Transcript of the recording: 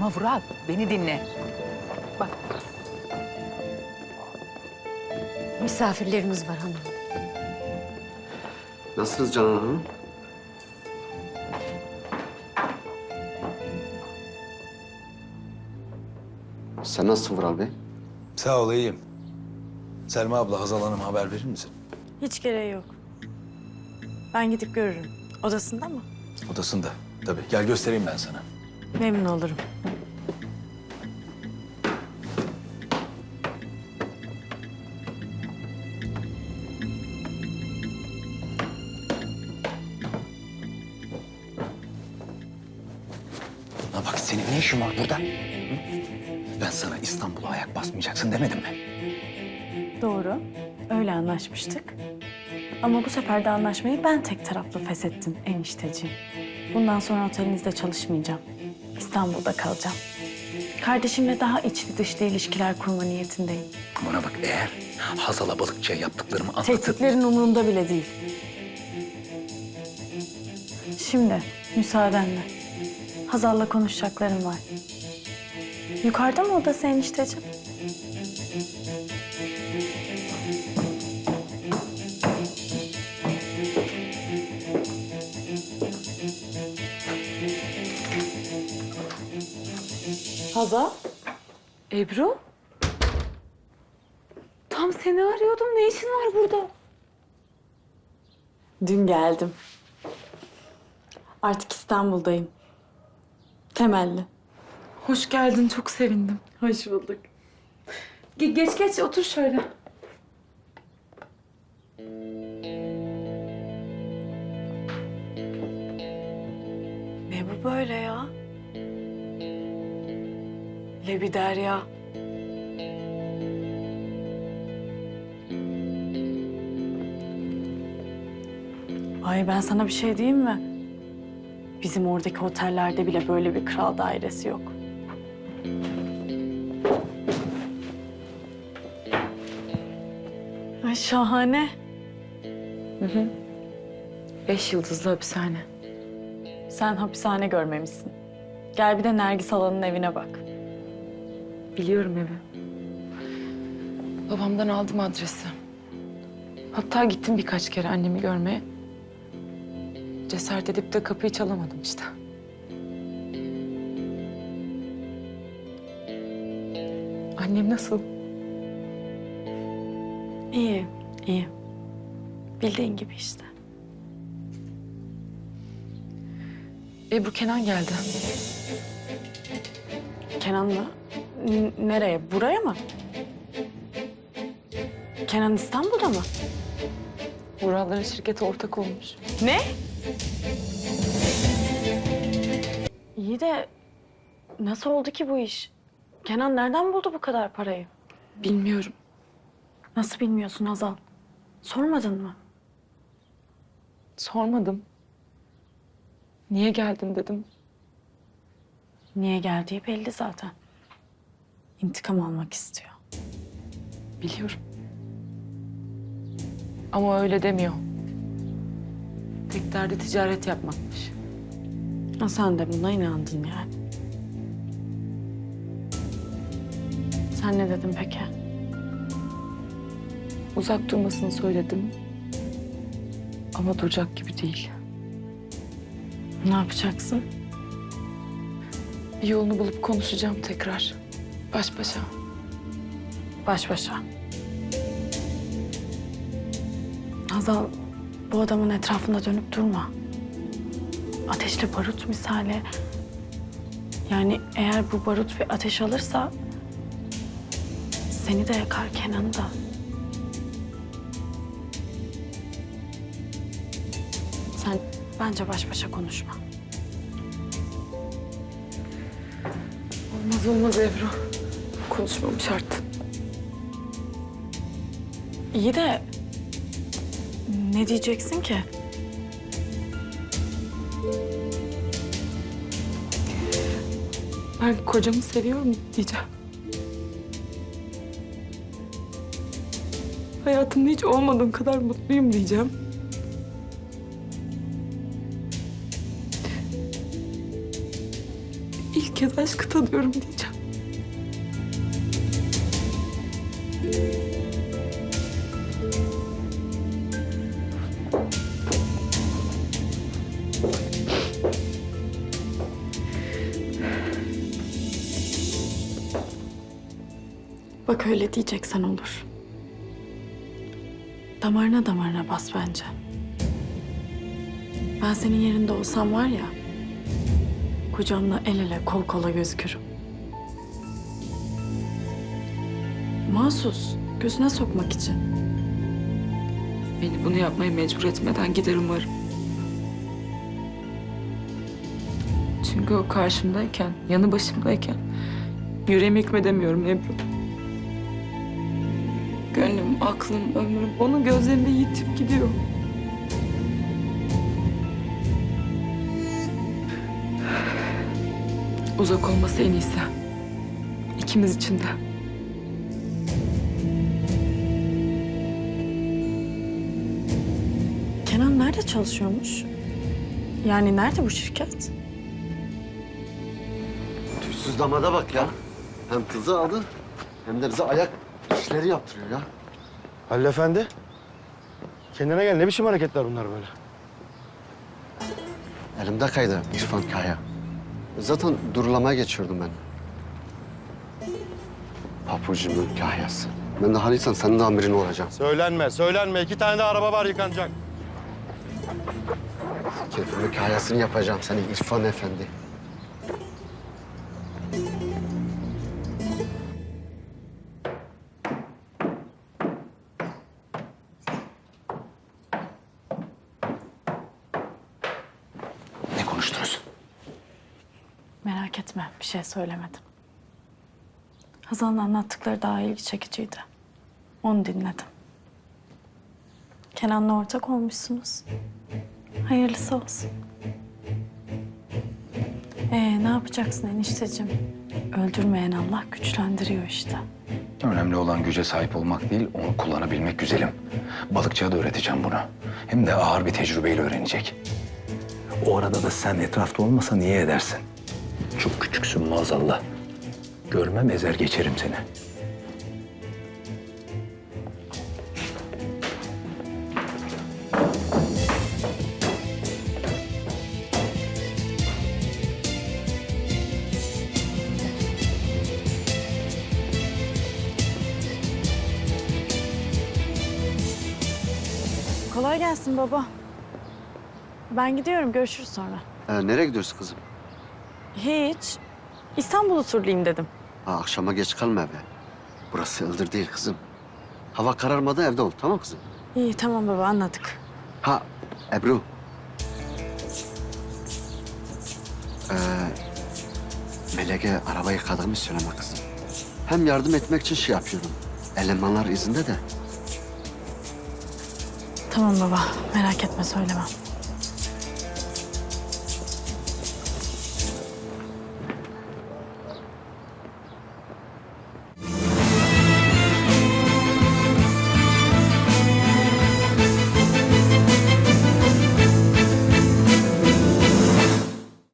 Ama Vural beni dinle. Bak Misafirlerimiz var hanım. Nasılsınız Canan Hanım? Sen nasılsın Vural Bey? Sağ ol iyiyim. Selma abla Hazal Hanım'a haber verir misin? Hiç gereği yok. Ben gidip görürüm. Odasında mı? Odasında tabii. Gel göstereyim ben sana. Memnun olurum. Ha bak senin ne işin var burada? Hı? Ben sana İstanbul'a ayak basmayacaksın demedim mi? Doğru. Öyle anlaşmıştık. Ama bu sefer de anlaşmayı ben tek taraflı feshettim enişteciğim. Bundan sonra otelinizde çalışmayacağım. İstanbul'da kalacağım. Kardeşimle daha içli dışlı ilişkiler kurma niyetindeyim. Bana bak eğer Hazal'a balıkçıya yaptıklarımı anlatıp... Tehditlerin umurumda bile değil. Şimdi müsaadenle. Hazal'la konuşacaklarım var. Yukarıda mı odası enişteciğim? Hazal? Ebru? Tam seni arıyordum. Ne işin var burada? Dün geldim. Artık İstanbul'dayım. Temelli. Hoş geldin, çok sevindim. Hoş bulduk. Ge- geç geç, otur şöyle. Ne bu böyle ya? Lebider ya. Ay ben sana bir şey diyeyim mi? Bizim oradaki otellerde bile böyle bir kral dairesi yok. Ay şahane. Beş yıldızlı hapishane. Sen hapishane görmemişsin. Gel bir de Nergis Halan'ın evine bak. Biliyorum evi. Babamdan aldım adresi. Hatta gittim birkaç kere annemi görmeye. Cesaret edip de kapıyı çalamadım işte. Annem nasıl? İyi, iyi. Bildiğin gibi işte. Ebru Kenan geldi. Kenan mı? N- nereye? Buraya mı? Kenan İstanbul'da mı? Vuralların şirkete ortak olmuş. Ne? İyi de nasıl oldu ki bu iş? Kenan nereden buldu bu kadar parayı? Bilmiyorum. Nasıl bilmiyorsun Hazal? Sormadın mı? Sormadım. Niye geldin dedim. Niye geldiği belli zaten. İntikam almak istiyor. Biliyorum. Ama öyle demiyor. Tek derdi ticaret yapmakmış. Ha, sen de buna inandın yani. Sen ne dedin peki? Uzak durmasını söyledim. Ama duracak gibi değil. Ne yapacaksın? Bir yolunu bulup konuşacağım tekrar. Baş başa. Baş başa. Hazal, bu adamın etrafında dönüp durma. Ateşli barut misali. Yani eğer bu barut bir ateş alırsa... ...seni de yakar Kenan'ı da. Sen bence baş başa konuşma. Olmaz olmaz Ebru. Konuşmam şart. İyi de... ...ne diyeceksin ki? Ben kocamı seviyorum diyeceğim. Hayatımda hiç olmadığım kadar mutluyum diyeceğim. İlk kez aşkı tadıyorum diyeceğim. Bak öyle diyeceksen olur. Damarına damarına bas bence. Ben senin yerinde olsam var ya... ...kocamla el ele kol kola gözükürüm. Mahsus, gözüne sokmak için. Beni bunu yapmaya mecbur etmeden gider umarım. Çünkü o karşımdayken, yanı başımdayken yüreğime hükmedemiyorum Ebru. Aklım, ömrüm onun gözlerinde yitip gidiyor. Uzak olması en iyisi. İkimiz için de. Kenan nerede çalışıyormuş? Yani nerede bu şirket? Tüysüz damada bak ya. Hem kızı aldı hem de bize ayak işleri yaptırıyor ya. Halil Efendi. Kendine gel. Ne biçim hareketler bunlar böyle? Elimde kaydı İrfan Kaya. Zaten durulamaya geçiyordum ben. Papucumun kahyası. Ben de Halil'sen senin de amirin olacağım. Söylenme, söylenme. İki tane de araba var yıkanacak. Keyfimin kahyasını yapacağım seni İrfan Efendi. Etme, bir şey söylemedim. Hazal'ın anlattıkları daha ilgi çekiciydi. Onu dinledim. Kenan'la ortak olmuşsunuz. Hayırlısı olsun. Ee, ne yapacaksın enişteciğim? Öldürmeyen Allah güçlendiriyor işte. Önemli olan güce sahip olmak değil, onu kullanabilmek güzelim. Balıkçıya da öğreteceğim bunu. Hem de ağır bir tecrübeyle öğrenecek. O arada da sen etrafta olmasa niye edersin? Çok küçüksün maazallah. Görmem ezer geçerim seni. Kolay gelsin baba. Ben gidiyorum, görüşürüz sonra. Ee, nereye gidiyorsun kızım? Hiç. İstanbul'u turlayayım dedim. Ha, akşama geç kalma eve. Burası Ildır değil kızım. Hava kararmadan evde ol tamam kızım? İyi, tamam baba anladık. Ha Ebru. Ee, Melek'e araba yıkadığımı söyleme kızım. Hem yardım etmek için şey yapıyorum. Elemanlar izinde de. Tamam baba, merak etme söylemem.